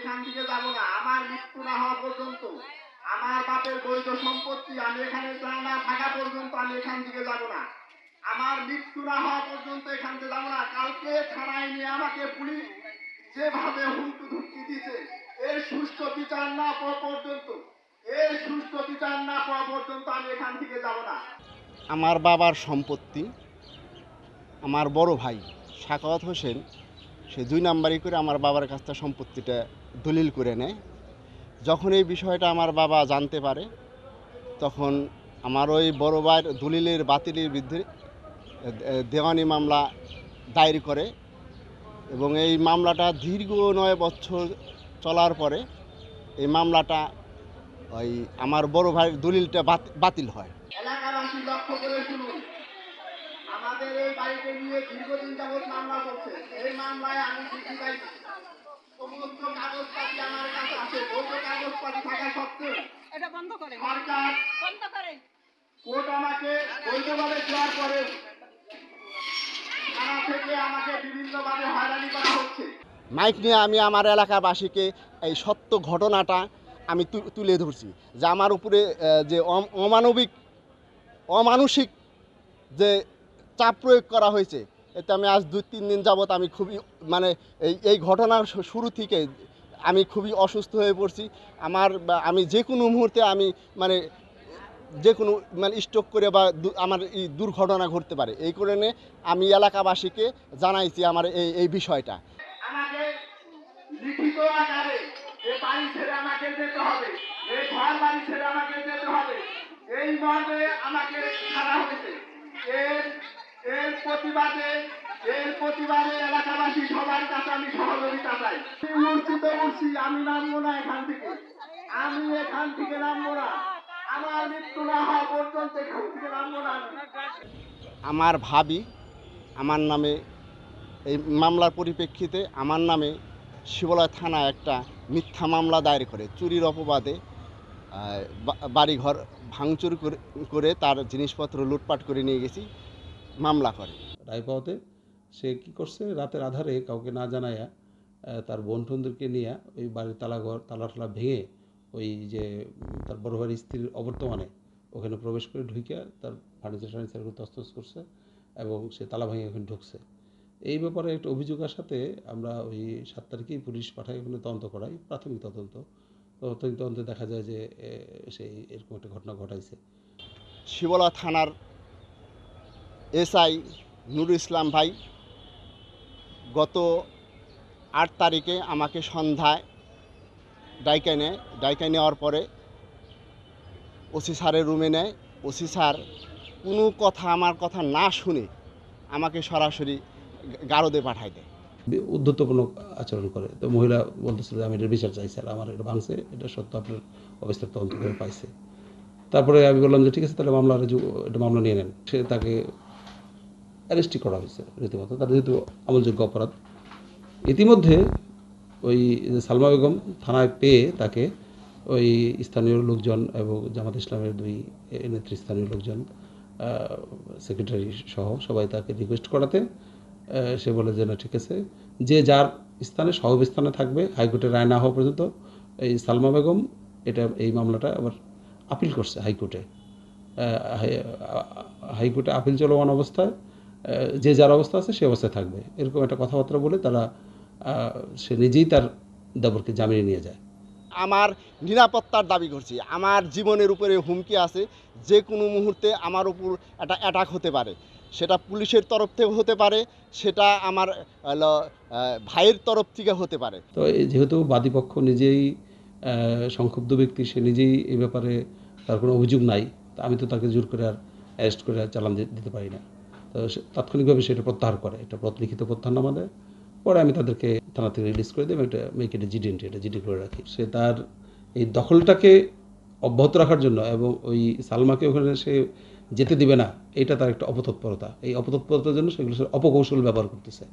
এখান থেকে যাব না। আমার মৃত্যু না হওয়া পর্যন্ত, আমার বাপের বৈধ সম্পত্তি আমি এখানে না থাকা পর্যন্ত আমি এখান থেকে যাব না। আমার মৃত্যু না হওয়া পর্যন্ত এখান থেকে যাব না। কালকে থানায় নিয়ে আমাকে পুলিশ যেভাবে হুমকি ধুমকি দিছে এর সুষ্ঠু বিচার না পাওয়া পর্যন্ত, এর সুষ্ঠু বিচার না পাওয়া পর্যন্ত আমি এখান থেকে যাব না। আমার বাবার সম্পত্তি, আমার বড় ভাই সাকাওয়াত হোসেন সে দুই নাম্বারই করে আমার বাবার কাছ থেকে সম্পত্তিটা দলিল করে নেয়। যখন এই বিষয়টা আমার বাবা জানতে পারে, তখন আমার ওই বড় ভাইয়ের দলিলের বাতিলের বিরুদ্ধে দেওয়ানি মামলা দায়ের করে এবং এই মামলাটা দীর্ঘ নয় বছর চলার পরে এই মামলাটা ওই আমার বড় ভাইয়ের দলিলটা বাত- বাতিল হয়। এলাকাবাসী লক্ষ্য করে শুনুন। আমাদের এই বাড়িতে নিয়ে দীর্ঘদিন যাবৎ মামলা করছে এই মামলায় আমি চিঠি পাইছি। সমস্ত কাগজপাতি আমার কাছে আছে। বৈধ কাগজপাতি থাকা সত্ত্বেও এটা বন্ধ করে সরকার বন্ধ করে কোর্ট আমাকে বৈধভাবে দেওয়ার পরে থানা থেকে আমাকে বিভিন্নভাবে হয়রানি করা হচ্ছে। মাইক নিয়ে আমি আমার এলাকাবাসীকে এই সত্য ঘটনাটা আমি তু- তুলে ধরছি যে আমার উপরে যে অম- অমানবিক অমানসিক যে চাপ প্রয়োগ করা হয়েছে। এতে আমি আজ দুই, তিন দিন যাবৎ আমি খুবই মানে এই এই ঘটনার শুরু থেকে আমি খুবই অসুস্থ হয়ে পড়ছি। আমার আমি যে কোনো মুহূর্তে আমি মানে যে কোনো মানে স্ট্রোক করে বা আমার এই দুর্ঘটনা ঘটতে পারে। এই কারণে আমি এলাকাবাসীকে জানাইছি আমার এই এই বিষয়টা। এই আমাকে এই মর্মে আমাকে হয়েছে। এর প্রতিবাদে, এর প্রতিবাদে এলাকাবাসী সবার কাছে আমি সহযোগিতা চাই। আমি নামবো না এখান থেকে। আমি এখান থেকে নামবো না। আমার মৃত্যু না হওয়া পর্যন্ত এখান থেকে নামবো না আমার ভাবি, আমার নামে এই মামলার পরিপ্রেক্ষিতে আমার নামে শিবলয় থানায় একটা মিথ্যা মামলা দায়ের করে। চুরির অপবাদে বাড়িঘর ভাঙচুর করে তার জিনিসপত্র লুটপাট করে নিয়ে গেছি, মামলা করে। রায় পাওয়াতে সে কি করছে? রাতের আধারে কাউকে না আহ, তার বোন টোনদেরকে নিয়ে ওই বাড়ির তালাঘর তালা টালা ভেঙে ওই যে তার বড় ভাইয়ের স্ত্রীর অবর্তমানে ওখানে প্রবেশ করে ঢুকিয়া তার ফার্নিচার টার্নিচারগুলো তস্তস করছে এবং সে তালা ভেঙে ওখানে ঢুকছে। এই ব্যাপারে একটা অভিযোগ আসাতে আমরা ওই সাত তারিখেই পুলিশ পাঠাই ওখানে তদন্ত করাই প্রাথমিক তদন্ত। প্রাথমিক তদন্তে দেখা যায় যে সেই এরকম একটা ঘটনা ঘটাইছে। শিবলা থানার এসআই নুরুল ইসলাম ভাই গত আট তারিখে আমাকে সন্ধ্যায় ডাইকা নেয় ডাইকা নেওয়ার পরে ওসি স্যারের রুমে নেয়। ওসি স্যার কোনো কথা আমার কথা না শুনে আমাকে সরাসরি গারদে পাঠায় দেয়। উদ্ধত্তপূর্ণ আচরণ করে। তো মহিলা বলতেছিল যে, আমি এটা বিচার চাই স্যার, আমার এটা ভাঙছে, এটা সত্য, আপনার অবস্থার তদন্ত করে পাইছে। তারপরে আমি বললাম যে, ঠিক আছে, তাহলে মামলা এটা মামলা নিয়ে নেন। সে তাকে অ্যারেস্টই করা হয়েছে রীতিমতো, তার যেহেতু আমলযোগ্য অপরাধ। ইতিমধ্যে ওই সালমা বেগম থানায় পেয়ে তাকে ওই স্থানীয় লোকজন এবং জামাত ইসলামের দুই নেতৃস্থানীয় লোকজন সেক্রেটারি সহ সবাই তাকে রিকোয়েস্ট করাতে সে বলে যে না, ঠিক আছে। যে যার স্থানে, সহব স্থানে থাকবে, হাইকোর্টের রায় না হওয়া পর্যন্ত এই সালমা বেগম এটা, এই মামলাটা আবার আপিল করছে হাইকোর্টে। হাইকোর্টে আপিল চলমান অবস্থায় যে যার অবস্থা আছে সে অবস্থায় থাকবে। এরকম একটা কথাবার্তা বলে তারা সে নিজেই তার দেবরকে জামিনে নিয়ে যায়। আমার নিরাপত্তার দাবি করছি। আমার জীবনের উপরে হুমকি আছে যে কোনো মুহূর্তে আমার উপর একটা অ্যাটাক হতে পারে। সেটা পুলিশের তরফ থেকে হতে পারে সেটা আমার ভাইয়ের তরফ থেকে হতে পারে। তো যেহেতু বাদীপক্ষ নিজেই সংক্ষুব্ধ ব্যক্তি সে নিজেই এই ব্যাপারে তার কোনো অভিযোগ নাই তা আমি তো তাকে জোর করে আর অ্যারেস্ট করে আর চালান দিতে পারি না। তাৎক্ষণিকভাবে সেটা প্রত্যাহার করে। এটা লিখিত প্রত্যাহারনামা দেয়। পরে আমি তাদেরকে থানা থেকে রিলিজ করে দিই এবং এটা মেয়েকে এটা জিডি এটা জিডি করে রাখি। সে তার এই দখলটাকে অব্যাহত রাখার জন্য এবং ওই সালমাকে ওখানে সে যেতে দিবে না, এটা তার একটা অপতৎপরতা। এই অপতৎপরতার জন্য সেগুলো সে অপকৌশল ব্যবহার করতেছে।